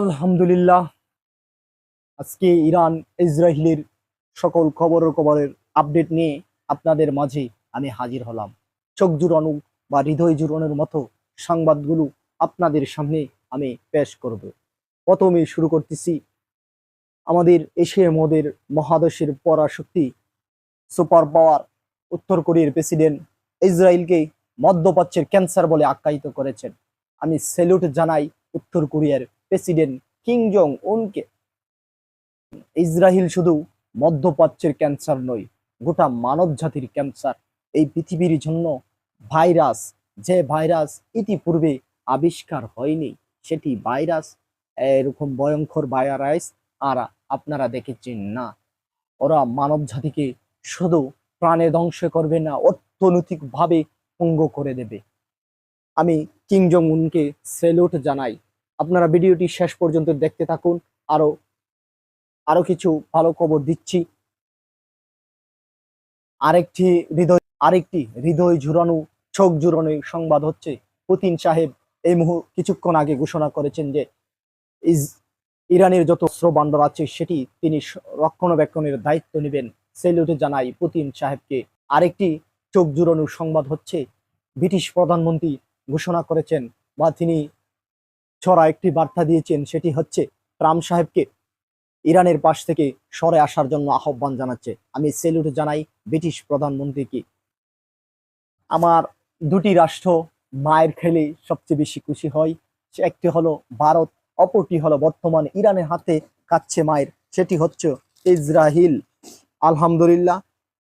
আলহামদুলিল্লাহ। আজকে ইরান, ইসরায়েলের সকল খবর খবরের আপডেট নিয়ে আপনাদের মাঝে আমি হাজির হলাম। চোখ জুড়ানো বা হৃদয় জুড়ানোর মতো সংবাদগুলো আপনাদের সামনে আমি পেশ করব। প্রথমে শুরু করতেছি আমাদের এশিয়া মদের মহাদেশের পরাশক্তি, সুপার পাওয়ার, উত্তর কোরিয়ার প্রেসিডেন্ট ইসরায়েলকে মধ্যপ্রাচ্যের ক্যান্সার বলে আখ্যায়িত করেছেন। আমি স্যালুট জানাই উত্তর কোরিয়ার প্রেসিডেন্ট কিং জং উনকে। ইসরায়েল শুধু মধ্যপ্রাচ্যের ক্যান্সার নয়, গোটা মানব জাতির ক্যান্সার। এই পৃথিবীর জন্য ভাইরাস, যে ভাইরাস ইতিপূর্বে আবিষ্কার হয়নি, সেটি ভাইরাস, এরকম ভয়ঙ্কর ভাইরাস আর আপনারা দেখেছেন না। ওরা মানব জাতিকে শুধু প্রাণে ধ্বংস করবে না, অর্থনৈতিকভাবে পঙ্গ করে দেবে। আমি কিং জং উনকে সেলুট জানাই। আপনারা ভিডিওটি শেষ পর্যন্ত দেখতে থাকুন। আরও আরও কিছু ভালো খবর দিচ্ছি। আরেকটি হৃদয় আরেকটি হৃদয় জুড়ানো চোখ জুড়ানো সংবাদ হচ্ছে। পুতিন সাহেব এই মুহূর্ত কিছুক্ষণ আগে ঘোষণা করেছেন যে ইরানের যত অস্ত্র আছে সেটি তিনি রক্ষণাবেক্ষণের দায়িত্ব নেবেন। সেলুটে জানাই পুতিন সাহেবকে। আরেকটি চোখ জুড়ানো সংবাদ হচ্ছে, ব্রিটিশ প্রধানমন্ত্রী ঘোষণা করেছেন বা তিনি ছড়া একটি বার্তা দিয়েছেন, সেটি হচ্ছে, ট্রাম্প সাহেবকে ইরানের পাশ থেকে সরে আসার জন্য আহ্বান জানাচ্ছে। আমি সেলুট জানাই ব্রিটিশ প্রধানমন্ত্রীকে। আমার দুটি রাষ্ট্র মায়ের খেলে সবচেয়ে বেশি খুশি হয়। একটি হলো ভারত, অপরটি হলো বর্তমান ইরানের হাতে কাচ্ছে মায়ের, সেটি হচ্ছে ইসরাহিল আলহামদুলিল্লাহ,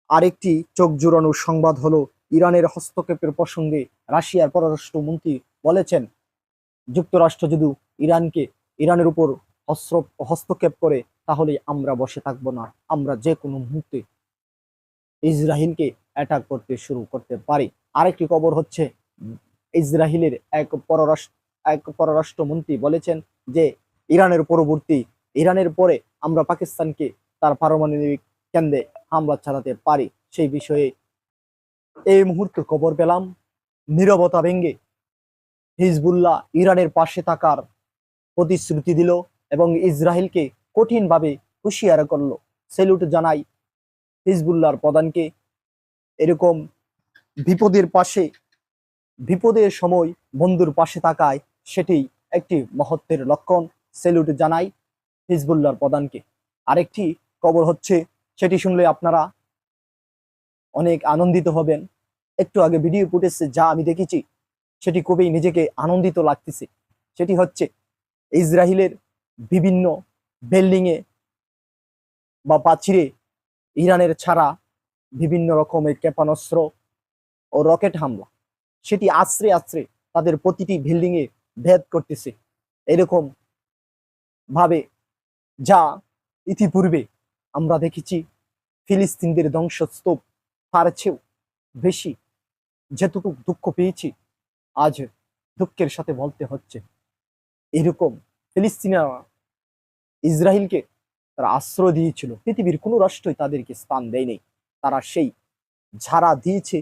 আরেকটি চোখ জুড়ানোর সংবাদ হলো, ইরানের হস্তক্ষেপের প্রসঙ্গে রাশিয়ার পররাষ্ট্রমন্ত্রী বলেছেন যুক্তরাষ্ট্র যদি ইরানকে ইরানের উপর অস্ত্র হস্তক্ষেপ করে তাহলে আমরা বসে থাকব না। আমরা যে কোনো মুহূর্তে ইসরায়েলকে অ্যাটাক করতে শুরু করতে পারি। আরেকটি খবর হচ্ছে উম, ইসরায়েলের এক পররাষ্ট্র এক পররাষ্ট্রমন্ত্রী বলেছেন যে ইরানের পরবর্তী ইরানের পরে আমরা পাকিস্তানকে তার পারমাণবিক কেন্দ্রে হামলা চালাতে পারি। সেই বিষয়ে এই মুহূর্তে খবর পেলাম। নীরবতা ভেঙ্গে হিজবুল্লাহ ইরানের পাশে থাকার প্রতিশ্রুতি দিল এবং ইসরায়েলকে কঠিনভাবে হুঁশিয়ার করল। সেলুট জানাই হিজবুল্লাহর প্রধানকে, এরকম বিপদের পাশে, বিপদের সময় বন্ধুর পাশে থাকায় সেটি একটি মহত্বের লক্ষণ। সেলুট জানাই হিজবুল্লাহর প্রধানকে। আরেকটি কবর হচ্ছে, সেটি শুনলে আপনারা অনেক আনন্দিত হবেন। একটু আগে ভিডিও ফুটেজে যা আমি দেখেছি সেটি খুবই নিজেকে আনন্দিত লাগতেছে। সেটি হচ্ছে ইসরায়েলের বিভিন্ন বিল্ডিংয়ে বা প্রাচীরে ইরানের ছাড়া বিভিন্ন রকমের ক্ষেপণাস্ত্র ও রকেট হামলা। সেটি আশ্রে আশ্রে তাদের প্রতিটি বিল্ডিংয়ে ভেদ করতেছে। এরকম ভাবে যা ইতিপূর্বে আমরা দেখেছি, ফিলিস্তিনদের ধ্বংসস্তূপ তার চেয়েও বেশি। যেটুকু দুঃখ পেয়েছি আজ দুঃখের সাথে বলতে হচ্ছে। এরকম ফিলিস্তিনা ইসরায়েলকে তারা আশ্রয় দিয়েছিল। পৃথিবীর কোনো রাষ্ট্রই তাদেরকে স্থান দেয়নি। তারা সেই যারা দিয়েছে,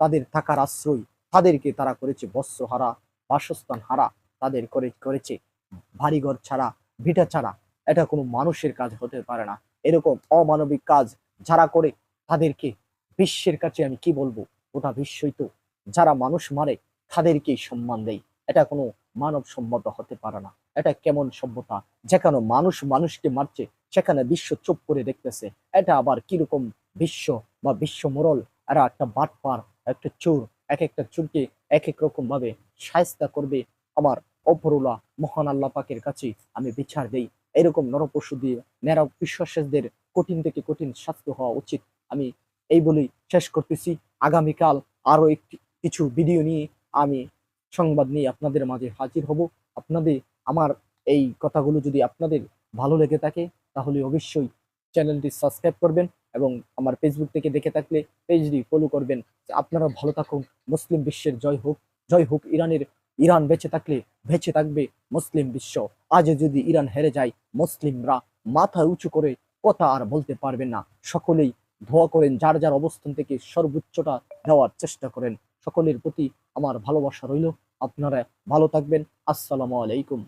তাদের থাকার আশ্রয় তাদেরকে তারা করেছে। বস্ত্র হারা বাসস্থান হারা তাদের করে, করেছে। বাড়িঘর ছাড়া, ভিটা ছাড়া এটা কোনো মানুষের কাজ হতে পারে না। এরকম অমানবিক কাজ যারা করে তাদেরকে বিশ্বের কাছে আমি কি বলব? গোটা বিশ্বই তো যারা মানুষ মারে তাদেরকেই সম্মান দেয় এটা কোনো মানব সম্মত হতে পারে না। এটা কেমন সভ্যতা? যেখানে মানুষ মানুষকে মারছে, সেখানে বিশ্ব চুপ করে দেখতেছে। এটা আবার কীরকম বিশ্ব বা বিশ্ব মোরল? এরা একটা বাটপার, একটা চোর এক একটা চোরকে এক এক রকম ভাবে সায়স্তা করবে। আমার অপরুলা মহান আল্লাহ পাকের কাছে আমি বিচার দেই। এরকম নরপশু দিয়ে নেরা বিশ্বাসদের কঠিন থেকে কঠিন শাস্তি হওয়া উচিত। আমি এই বলেই শেষ করতেছি। আগামীকাল আরও একটি, কিছু ভিডিও নিয়ে আমি সংবাদ নিয়ে আপনাদের মাঝে হাজির হব। আপনাদের, আমার এই কথাগুলো যদি আপনাদের ভালো লেগে থাকে, তাহলে অবশ্যই চ্যানেলটি সাবস্ক্রাইব করবেন এবং আমার ফেসবুক থেকে দেখে থাকলে পেজটি ফলো করবেন। আপনারা ভালো থাকুন। মুসলিম বিশ্বের জয় হোক। জয় হোক ইরানের। ইরান বেঁচে থাকলে বেঁচে থাকবে মুসলিম বিশ্ব। আজ যদি ইরান হেরে যায়, মুসলিমরা মাথা উঁচু করে কথা আর বলতে পারবেন না। সকলেই ধোয়া করেন, যার যার অবস্থান থেকে সর্বোচ্চটা দেওয়ার চেষ্টা করেন। সকলের প্রতি আমার ভালোবাসা রইল। আপনারা ভালো থাকবেন। আসসালামু আলাইকুম।